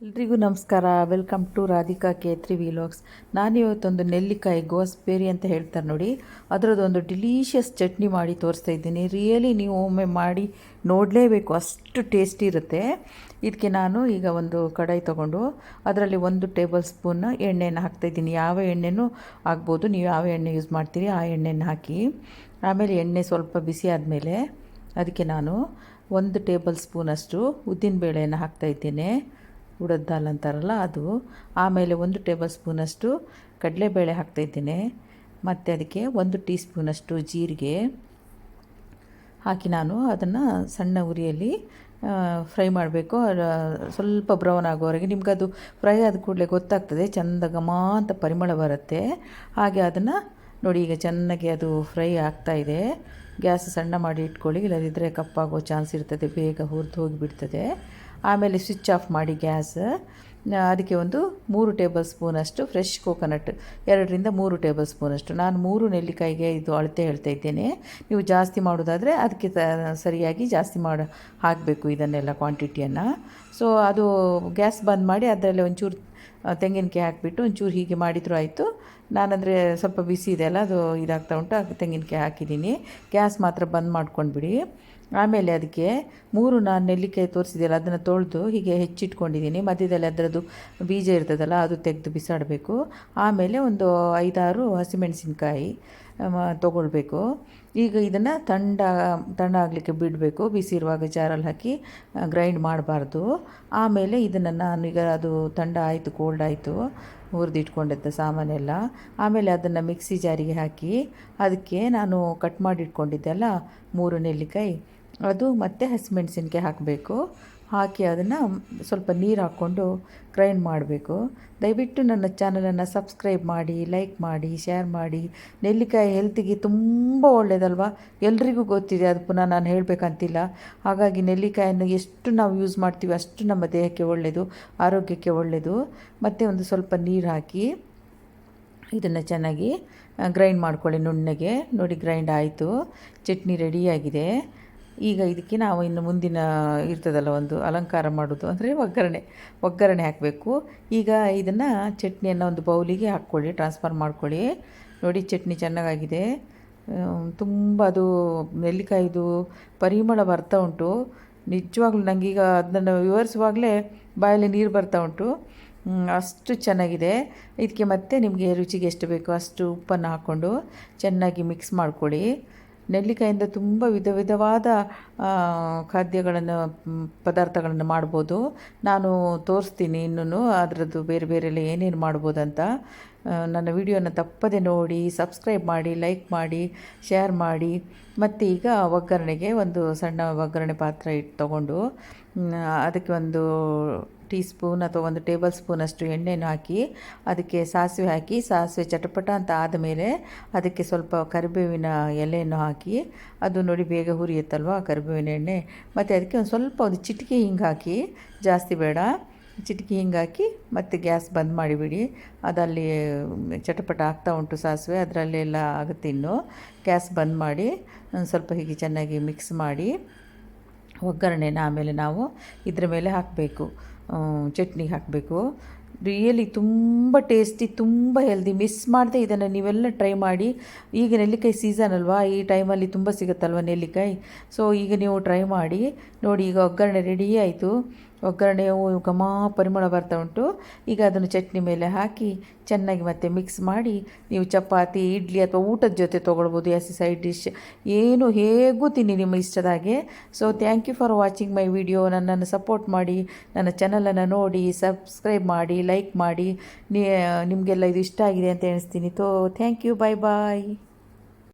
ಎಲ್ರಿಗೂ ನಮಸ್ಕಾರ. Welcome to Radhika Ketri vlogs ನಾನಿವತ್ತೊಂದು ನೆಲ್ಲಿಕಾಯಿ ಗೋಸ್ಬೇರಿ ಅಂತ ಹೇಳ್ತಾರೆ ನೋಡಿ. ಅದರದ್ದೊಂದು ಡಿಲೀಷಿಯಸ್ ಚಟ್ನಿ ಮಾಡಿ ತೋರಿಸ್ತಾ ಇದ್ದೀನಿ. ರಿಯಲಿ ನೀವು ಒಮ್ಮೆ ಮಾಡಿ ನೋಡಲೇಬೇಕು. ಅಷ್ಟು ಟೇಸ್ಟಿ ಇರುತ್ತೆ. ಇದಕ್ಕೆ ನಾನು ಈಗ ಒಂದು ಕಡಾಯಿ ತೊಗೊಂಡು ಅದರಲ್ಲಿ ಒಂದು ಟೇಬಲ್ ಸ್ಪೂನ್ ಎಣ್ಣೆನ ಹಾಕ್ತಾಯಿದ್ದೀನಿ ಯಾವ ಎಣ್ಣೆನೂ ಆಗ್ಬೋದು. ನೀವು ಯಾವ ಎಣ್ಣೆ ಯೂಸ್ ಮಾಡ್ತೀರಿ ಆ ಎಣ್ಣೆನ ಹಾಕಿ. ಆಮೇಲೆ ಎಣ್ಣೆ ಸ್ವಲ್ಪ ಬಿಸಿ ಆದಮೇಲೆ ಅದಕ್ಕೆ ನಾನು ಒಂದು ಟೇಬಲ್ ಸ್ಪೂನಷ್ಟು ಉದ್ದಿನಬೇಳೆಯನ್ನು ಹಾಕ್ತಾಯಿದ್ದೇನೆ ಉಡದ ದಾಲ್ ಅಂತಾರಲ್ಲ ಅದು. ಆಮೇಲೆ ಒಂದು ಟೇಬಲ್ ಸ್ಪೂನಷ್ಟು ಕಡಲೆಬೇಳೆ ಹಾಕ್ತಾಯಿದ್ದೀನಿ. ಮತ್ತು ಅದಕ್ಕೆ ಒಂದು ಟೀ ಸ್ಪೂನಷ್ಟು ಜೀರಿಗೆ ಹಾಕಿ ನಾನು ಅದನ್ನು ಸಣ್ಣ ಉರಿಯಲ್ಲಿ ಫ್ರೈ ಮಾಡಬೇಕು. ಸ್ವಲ್ಪ ಬ್ರೌನ್ ಆಗೋವರೆಗೆ ನಿಮ್ಗೆ ಅದು ಫ್ರೈ ಆದ ಕೂಡಲೇ ಗೊತ್ತಾಗ್ತದೆ, ಚೆಂದ ಘಮ ಅಂತ ಪರಿಮಳ ಬರುತ್ತೆ. ಹಾಗೆ ಅದನ್ನು ನೋಡಿ, ಈಗ ಚೆನ್ನಾಗಿ ಅದು ಫ್ರೈ ಆಗ್ತಾಯಿದೆ. ಗ್ಯಾಸ್ ಸಣ್ಣ ಮಾಡಿ ಇಟ್ಕೊಳ್ಳಿ, ಇಲ್ಲದಿದ್ದರೆ ಕಪ್ಪಾಗೋ ಚಾನ್ಸ್ ಇರ್ತದೆ, ಬೇಗ ಹುರಿದು ಹೋಗಿಬಿಡ್ತದೆ. ಆಮೇಲೆ ಸ್ವಿಚ್ ಆಫ್ ಮಾಡಿ ಗ್ಯಾಸ್. ಅದಕ್ಕೆ ಒಂದು ಮೂರು ಟೇಬಲ್ ಸ್ಪೂನಷ್ಟು ಫ್ರೆಶ್ ಕೋಕೋನಟ್ ಎರಡರಿಂದ ಮೂರು ಟೇಬಲ್ ಸ್ಪೂನಷ್ಟು ನಾನು ಮೂರು ನೆಲ್ಲಿಕಾಯಿಗೆ ಇದು ಅಳತೆ ಹೇಳ್ತಾ ಇದ್ದೇನೆ. ನೀವು ಜಾಸ್ತಿ ಮಾಡೋದಾದರೆ ಅದಕ್ಕೆ ಸರಿಯಾಗಿ ಜಾಸ್ತಿ ಮಾಡಿ, ಹಾಕಬೇಕು ಇದನ್ನೆಲ್ಲ ಕ್ವಾಂಟಿಟಿಯನ್ನು ಸೊ ಅದು ಗ್ಯಾಸ್ ಬಂದ್ ಮಾಡಿ ಅದರಲ್ಲಿ ಒಂಚೂರು ತೆಂಗಿನಕಾಯಿ ಹಾಕಿಬಿಟ್ಟು ಒಂಚೂರು ಹೀಗೆ ಮಾಡಿದರೂ ಆಯಿತು. ನಾನಂದರೆ ಸ್ವಲ್ಪ ಬಿಸಿ ಇದೆ ಅಲ್ಲ, ಅದು ಇದಾಗ್ತಾ ಉಂಟು ತೆಂಗಿನಕಾಯಿ ಹಾಕಿದ್ದೀನಿ. ಗ್ಯಾಸ್ ಮಾತ್ರ ಬಂದ್ ಮಾಡ್ಕೊಂಡ್ಬಿಡಿ. ಆಮೇಲೆ ಅದಕ್ಕೆ ಮೂರು ನಾನು ನೆಲ್ಲಿಕಾಯಿ ತೋರಿಸಿದೆಯಲ್ಲ, ಅದನ್ನು ತೊಳೆದು ಹೀಗೆ ಹೆಚ್ಚಿಟ್ಕೊಂಡಿದ್ದೀನಿ. ಮಧ್ಯದಲ್ಲಿ ಅದರದ್ದು ಬೀಜ ಇರ್ತದಲ್ಲ, ಅದು ತೆಗೆದು ಬಿಸಾಡಬೇಕು. ಆಮೇಲೆ ಒಂದು ಐದಾರು ಹಸಿಮೆಣಸಿನ್ಕಾಯಿ. ತೊಗೊಳ್ಬೇಕು. ಈಗ ಇದನ್ನು ತಂಡ ತಂಡ ಆಗಲಿಕ್ಕೆ ಬಿಡಬೇಕು. ಬಿಸಿ ಇರುವಾಗ ಜಾರಲ್ಲಿ ಹಾಕಿ ಗ್ರೈಂಡ್ ಮಾಡಬಾರ್ದು. ಆಮೇಲೆ ಇದನ್ನು ನಾನು ಈಗ ಅದು ತಂಡ ಆಯಿತು ಕೋಲ್ಡ್ ಆಯಿತು, ಹುರಿದಿಟ್ಕೊಂಡಿದ್ದ ಸಾಮಾನೆಲ್ಲ ಆಮೇಲೆ ಅದನ್ನು ಮಿಕ್ಸಿ ಜಾರಿಗೆ ಹಾಕಿ, ಅದಕ್ಕೆ ನಾನು ಕಟ್ ಮಾಡಿ ಇಟ್ಕೊಂಡಿದ್ದೆ ಅಲ್ಲ, ಮೂರು ನೆಲ್ಲಿಕಾಯಿ. ಅದು ಮತ್ತು ಹಸಿಮೆಣ್ಸಿನ್ಕಾಯಿ ಹಾಕಬೇಕು. ಹಾಕಿ ಅದನ್ನು ಸ್ವಲ್ಪ ನೀರು ಹಾಕ್ಕೊಂಡು ಗ್ರೈಂಡ್ ಮಾಡಬೇಕು. ದಯವಿಟ್ಟು ನನ್ನ ಚಾನಲನ್ನು ಸಬ್ಸ್ಕ್ರೈಬ್ ಮಾಡಿ ಲೈಕ್ ಮಾಡಿ ಶೇರ್ ಮಾಡಿ. ನೆಲ್ಲಿಕಾಯಿ ಹೆಲ್ತಿಗೆ ತುಂಬ ಒಳ್ಳೆಯದಲ್ವ ಎಲ್ರಿಗೂ ಗೊತ್ತಿದೆ, ಅದು ಪುನಃ ನಾನು ಹೇಳಬೇಕಂತಿಲ್ಲ. ಹಾಗಾಗಿ ನೆಲ್ಲಿಕಾಯನ್ನು ಎಷ್ಟು ನಾವು ಯೂಸ್ ಮಾಡ್ತೀವಿ ಅಷ್ಟು ನಮ್ಮ ದೇಹಕ್ಕೆ ಒಳ್ಳೆಯದು ಆರೋಗ್ಯಕ್ಕೆ ಒಳ್ಳೆಯದು ಮತ್ತು ಒಂದು ಸ್ವಲ್ಪ ನೀರು ಹಾಕಿ ಇದನ್ನು ಚೆನ್ನಾಗಿ ಗ್ರೈಂಡ್ ಮಾಡ್ಕೊಳ್ಳಿ ನುಣ್ಣಗೆ. ನೋಡಿ ಗ್ರೈಂಡ್ ಆಯಿತು. ಚಟ್ನಿ ರೆಡಿಯಾಗಿದೆ ಈಗ ಇದಕ್ಕೆ ನಾವು ಇನ್ನು ಮುಂದಿನ ಇರ್ತದಲ್ಲ ಒಂದು ಅಲಂಕಾರ ಮಾಡೋದು ಅಂದರೆ ಒಗ್ಗರಣೆ ಒಗ್ಗರಣೆ ಹಾಕಬೇಕು. ಈಗ ಇದನ್ನು ಚಟ್ನಿಯನ್ನು ಒಂದು ಬೌಲಿಗೆ ಹಾಕ್ಕೊಳ್ಳಿ ಟ್ರಾನ್ಸ್ಫರ್ ಮಾಡ್ಕೊಳ್ಳಿ. ನೋಡಿ ಚಟ್ನಿ ಚೆನ್ನಾಗಾಗಿದೆ. ತುಂಬ ಅದು ನೆಲ್ಲಿಕಾಯಿದು ಪರಿಮಳ ಬರ್ತಾ ಉಂಟು. ನಿಜವಾಗ್ಲೂ ನನಗೀಗ ಅದನ್ನು ವಿವರಿಸುವಾಗಲೇ ಬಾಯಲ್ಲಿ ನೀರು ಬರ್ತಾ ಉಂಟು. ಅಷ್ಟು ಚೆನ್ನಾಗಿದೆ. ಇದಕ್ಕೆ ಮತ್ತೆ ನಿಮಗೆ ರುಚಿಗೆ ಎಷ್ಟು ಬೇಕೋ ಅಷ್ಟು ಉಪ್ಪನ್ನು ಹಾಕ್ಕೊಂಡು ಚೆನ್ನಾಗಿ ಮಿಕ್ಸ್ ಮಾಡ್ಕೊಳ್ಳಿ. ನೆಲ್ಲಿಕಾಯಿಂದ ತುಂಬ ವಿಧ ವಿಧವಾದ ಖಾದ್ಯಗಳನ್ನು ಪದಾರ್ಥಗಳನ್ನು ಮಾಡ್ಬೋದು. ನಾನು ತೋರಿಸ್ತೀನಿ ಇನ್ನೂ ಅದರದ್ದು ಬೇರೆ ಬೇರೆಲ್ಲ ಏನೇನು ಮಾಡ್ಬೋದಂತ. ನನ್ನ ವಿಡಿಯೋನ ತಪ್ಪದೆ ನೋಡಿ, ಸಬ್ಸ್ಕ್ರೈಬ್ ಮಾಡಿ, ಲೈಕ್ ಮಾಡಿ, ಶೇರ್ ಮಾಡಿ. ಮತ್ತು ಈಗ ಒಗ್ಗರಣೆಗೆ ಒಂದು ಸಣ್ಣ ಒಗ್ಗರಣೆ ಪಾತ್ರ ಇಟ್ಟು ತಗೊಂಡು ಅದಕ್ಕೆ ಒಂದು ಟೀ ಸ್ಪೂನ್ ಅಥವಾ ಒಂದು ಟೇಬಲ್ ಸ್ಪೂನಷ್ಟು ಎಣ್ಣೆಯನ್ನು ಹಾಕಿ ಅದಕ್ಕೆ ಸಾಸಿವೆ ಹಾಕಿ, ಸಾಸಿವೆ ಚಟಪಟ ಅಂತ ಆದಮೇಲೆ ಅದಕ್ಕೆ ಸ್ವಲ್ಪ ಕರಿಬೇವಿನ ಎಲೆಯನ್ನು ಹಾಕಿ, ಅದು ನೋಡಿ ಬೇಗ ಹುರಿಯುತ್ತಲ್ವ ಕರಿಬೇವಿನ ಎಣ್ಣೆ. ಮತ್ತು ಅದಕ್ಕೆ ಒಂದು ಸ್ವಲ್ಪ ಒಂದು ಚಿಟಿಕೆ ಹಿಂಗೆ ಹಾಕಿ, ಜಾಸ್ತಿ ಬೇಡ, ಚಿಟಿಕೆ ಹಿಂಗೆ ಹಾಕಿ ಮತ್ತು ಗ್ಯಾಸ್ ಬಂದ್ ಮಾಡಿಬಿಡಿ. ಅದಲ್ಲಿ ಚಟಪಟ ಆಗ್ತಾ ಉಂಟು ಸಾಸಿವೆ, ಅದರಲ್ಲೆಲ್ಲ ಆಗುತ್ತೆ ಇನ್ನು. ಗ್ಯಾಸ್ ಬಂದ್ ಮಾಡಿ ಸ್ವಲ್ಪ ಹೀಗೆ ಚೆನ್ನಾಗಿ ಮಿಕ್ಸ್ ಮಾಡಿ ಒಗ್ಗರಣೆನ ಆಮೇಲೆ ನಾವು ಇದ್ರ ಮೇಲೆ ಹಾಕಬೇಕು. ಚಟ್ನಿ ಹಾಕಬೇಕು. ರಿಯಲಿ ತುಂಬ ಟೇಸ್ಟಿ ತುಂಬ ಹೆಲ್ದಿ ಮಿಸ್ ಮಾಡದೆ ಇದನ್ನು ನೀವೆಲ್ಲ ಟ್ರೈ ಮಾಡಿ. ಈಗ ನೆಲ್ಲಿಕಾಯಿ ಸೀಸನ್ ಅಲ್ವಾ? ಈ ಟೈಮಲ್ಲಿ ತುಂಬ ಸಿಗುತ್ತಲ್ವ ನೆಲ್ಲಿಕಾಯಿ? ಸೊ ಈಗ ನೀವು ಟ್ರೈ ಮಾಡಿ. ನೋಡಿ, ಈಗ ಒಗ್ಗರಣೆ ರೆಡಿ ಆಯಿತು. ಒಗ್ಗರಣೆಯು ಘಮ ಪರಿಮಳ ಬರ್ತಾ ಉಂಟು. ಈಗ ಅದನ್ನು ಚಟ್ನಿ ಮೇಲೆ ಹಾಕಿ ಚೆನ್ನಾಗಿ ಮತ್ತೆ ಮಿಕ್ಸ್ ಮಾಡಿ ನೀವು ಚಪಾತಿ, ಇಡ್ಲಿ ಅಥವಾ ಊಟದ ಜೊತೆ ತೊಗೊಳ್ಬೋದು ಎಸ್ ಸೈಡ್ ಡಿಶ್ ಏನು ಹೇಗೂ ತಿನ್ನಿ ನಿಮ್ಮ ಇಷ್ಟದ ಹಾಗೆ. So thank you for watching my video ನನ್ನನ್ನು ಸಪೋರ್ಟ್ ಮಾಡಿ, ನನ್ನ ಚಾನಲನ್ನು ನೋಡಿ ಸಬ್ಸ್ಕ್ರೈಬ್ ಮಾಡಿ ಲೈಕ್ ಮಾಡಿ ನಿಮಗೆಲ್ಲ ಇದು ಇಷ್ಟ ಆಗಿದೆ ಅಂತ ಎಣಿಸ್ತೀನಿ. ತೋ ಥ್ಯಾಂಕ್ ಯು ಬಾಯ್ ಬಾಯ್